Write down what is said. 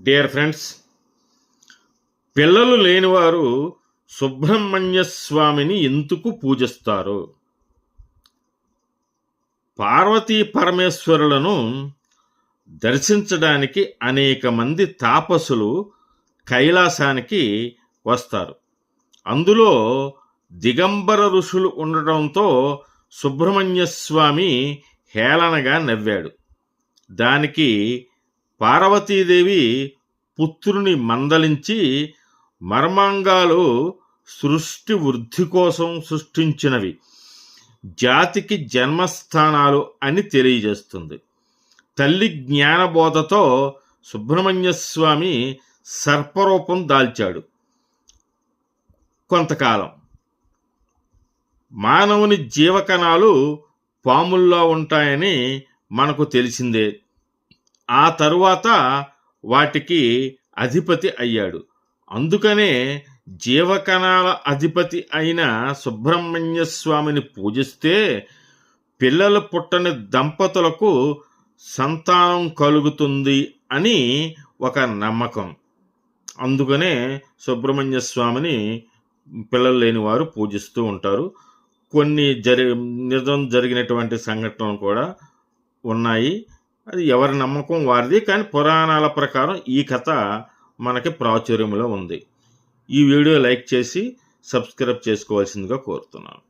Dear friends పిల్లలు లేనివారు సుబ్రహ్మణ్య స్వామిని ఎందుకు పూజిస్తారు? పార్వతీ పరమేశ్వరులను దర్శించడానికి అనేక మంది తాపసులు కైలాసానికి వస్తారు. అందులో దిగంబర ఋషులు ఉండటంతో సుబ్రహ్మణ్య స్వామి హేళనగా నవ్వాడు. దానికి పార్వతీదేవి పుత్రుని మందలించి మర్మాంగాలు సృష్టి వృద్ధి కోసం సృష్టించినవి. జాతికి జన్మస్థానాలు అని తెలియజేస్తుంది. తల్లి జ్ఞానబోధతో సుబ్రహ్మణ్య స్వామి సర్పరూపం దాల్చాడు. కొంతకాలం. మానవుని జీవకణాలు పాముల్లో ఉంటాయని మనకు తెలిసిందే. ఆ తరువాత వాటికి అధిపతి అయ్యాడు. అందుకనే జీవకణాల అధిపతి అయిన సుబ్రహ్మణ్య స్వామిని పూజిస్తే పిల్లలు పుట్టని దంపతులకు సంతానం కలుగుతుంది అని ఒక నమ్మకం. అందుకనే సుబ్రహ్మణ్య స్వామిని పిల్లలు లేని వారు పూజిస్తూ ఉంటారు. కొన్ని జరి నిజం జరిగినటువంటి సంఘటనలు కూడా ఉన్నాయి. అది ఎవరి నమ్మకం వారిది కానీ పురాణాల ప్రకారం ఈ కథ మనకి ప్రాచుర్యంలో ఉంది. ఈ వీడియో లైక్ చేసి సబ్స్క్రైబ్ చేసుకోవాల్సిందిగా కోరుతున్నాను.